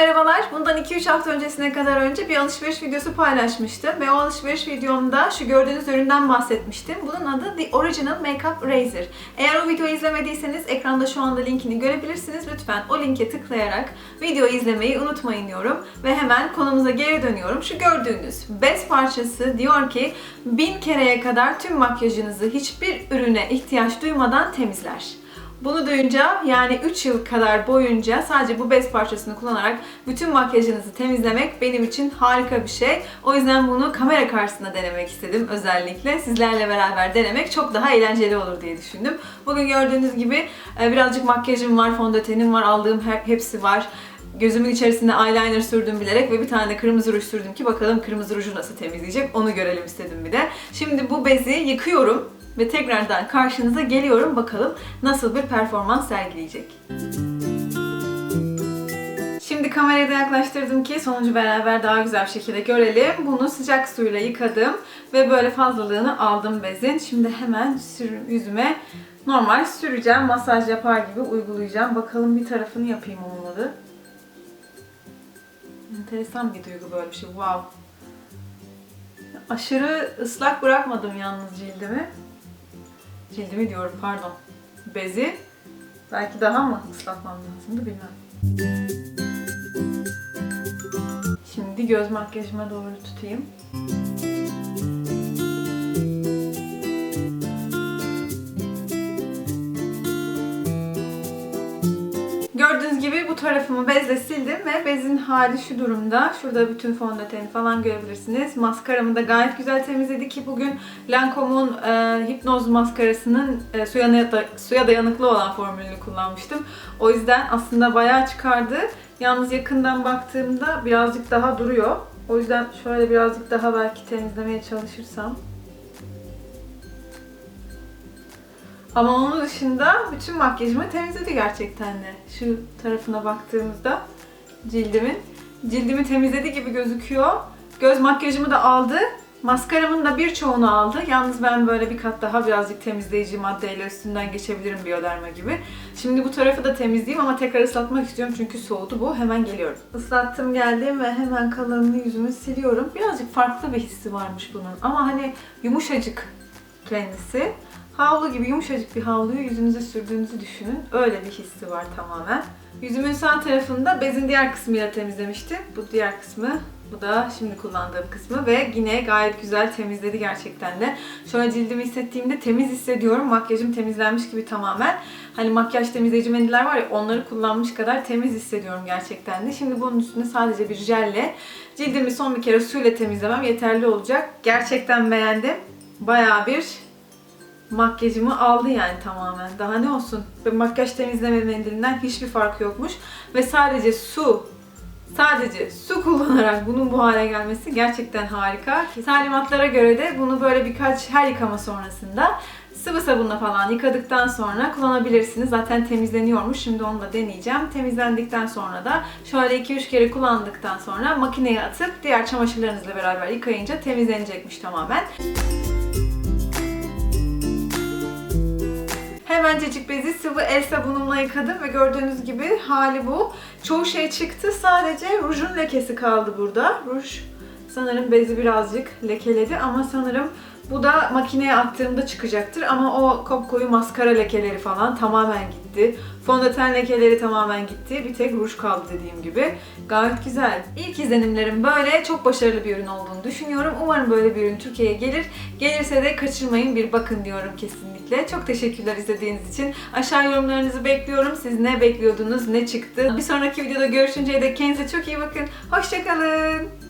merhabalar. Bundan 2-3 hafta öncesine kadar önce bir alışveriş videosu paylaşmıştım. Ve o alışveriş videomda şu gördüğünüz üründen bahsetmiştim. Bunun adı The Original Makeup Razor. Eğer o videoyu izlemediyseniz ekranda şu anda linkini görebilirsiniz. Lütfen o linke tıklayarak videoyu izlemeyi unutmayın diyorum. Ve hemen konumuza geri dönüyorum. Şu gördüğünüz bez parçası diyor ki bin kereye kadar tüm makyajınızı hiçbir ürüne ihtiyaç duymadan temizler. Bunu duyunca yani 3 yıl kadar boyunca sadece bu bez parçasını kullanarak bütün makyajınızı temizlemek benim için harika bir şey. O yüzden bunu kamera karşısında denemek istedim özellikle. Sizlerle beraber denemek çok daha eğlenceli olur diye düşündüm. Bugün gördüğünüz gibi e, birazcık makyajım var, fondötenim var, aldığım hepsi var. Gözümün içerisinde eyeliner sürdüm bilerek ve bir tane de kırmızı ruj sürdüm ki bakalım kırmızı ruju nasıl temizleyecek onu görelim istedim bir de. Şimdi bu bezi yıkıyorum ve tekrardan karşınıza geliyorum bakalım nasıl bir performans sergileyecek. Şimdi kamerayı da yaklaştırdım ki sonucu beraber daha güzel bir şekilde görelim. Bunu sıcak suyla yıkadım ve böyle fazlalığını aldım bezin. Şimdi hemen sür- yüzüme normal süreceğim. Masaj yapar gibi uygulayacağım. Bakalım bir tarafını yapayım olmadı. Enteresan bir duygu böyle bir şey. Wow. Aşırı ıslak bırakmadım yalnız cildimi. Cildimi diyorum pardon. Bezi. Belki daha mı ıslatmam lazımdı bilmem. Şimdi göz makyajıma doğru tutayım. Gördüğünüz gibi bu tarafımı bezle sildim ve bezin hali şu durumda. Şurada bütün fondöteni falan görebilirsiniz. Maskaramı da gayet güzel temizledi ki bugün Lancome'un e, hipnoz maskarasının e, suya, dayanıklı- suya dayanıklı olan formülünü kullanmıştım. O yüzden aslında bayağı çıkardı. Yalnız yakından baktığımda birazcık daha duruyor. O yüzden şöyle birazcık daha belki temizlemeye çalışırsam. Ama onun dışında bütün makyajımı temizledi gerçekten de. Şu tarafına baktığımızda cildimin. Cildimi temizledi gibi gözüküyor. Göz makyajımı da aldı. Maskaramın da birçoğunu aldı. Yalnız ben böyle bir kat daha birazcık temizleyici maddeyle üstünden geçebilirim biyoderma gibi. Şimdi bu tarafı da temizleyeyim ama tekrar ıslatmak istiyorum çünkü soğudu bu. Hemen geliyorum. Islattım geldim ve hemen kalanını yüzümü siliyorum. Birazcık farklı bir hissi varmış bunun. Ama hani yumuşacık kendisi. Havlu gibi yumuşacık bir havluyu yüzünüze sürdüğünüzü düşünün. Öyle bir hissi var tamamen. Yüzümün sağ tarafında bezin diğer kısmıyla temizlemiştim. Bu diğer kısmı, bu da şimdi kullandığım kısmı ve yine gayet güzel temizledi gerçekten de. Şöyle cildimi hissettiğimde temiz hissediyorum. Makyajım temizlenmiş gibi tamamen. Hani makyaj temizleyici mendiller var ya onları kullanmış kadar temiz hissediyorum gerçekten de. Şimdi bunun üstüne sadece bir jelle cildimi son bir kere suyla temizlemem yeterli olacak. Gerçekten beğendim. Bayağı bir makyajımı aldı yani tamamen. Daha ne olsun? Ve makyaj temizleme mendilinden hiçbir farkı yokmuş. Ve sadece su, sadece su kullanarak bunun bu hale gelmesi gerçekten harika. Talimatlara göre de bunu böyle birkaç her yıkama sonrasında sıvı sabunla falan yıkadıktan sonra kullanabilirsiniz. Zaten temizleniyormuş. Şimdi onu da deneyeceğim. Temizlendikten sonra da şöyle 2-3 kere kullandıktan sonra makineye atıp diğer çamaşırlarınızla beraber yıkayınca temizlenecekmiş tamamen. Hemencecik bezi sıvı el sabunumla yıkadım ve gördüğünüz gibi hali bu. Çoğu şey çıktı. Sadece rujun lekesi kaldı burada. Ruj sanırım bezi birazcık lekeledi ama sanırım bu da makineye attığımda çıkacaktır. Ama o kopkoyu maskara lekeleri falan tamamen gitti. Fondöten lekeleri tamamen gitti. Bir tek ruj kaldı dediğim gibi. Gayet güzel. İlk izlenimlerim böyle. Çok başarılı bir ürün olduğunu düşünüyorum. Umarım böyle bir ürün Türkiye'ye gelir. Gelirse de kaçırmayın bir bakın diyorum kesinlikle. Çok teşekkürler izlediğiniz için. Aşağı yorumlarınızı bekliyorum. Siz ne bekliyordunuz, ne çıktı? Bir sonraki videoda görüşünceye dek kendinize çok iyi bakın. Hoşçakalın.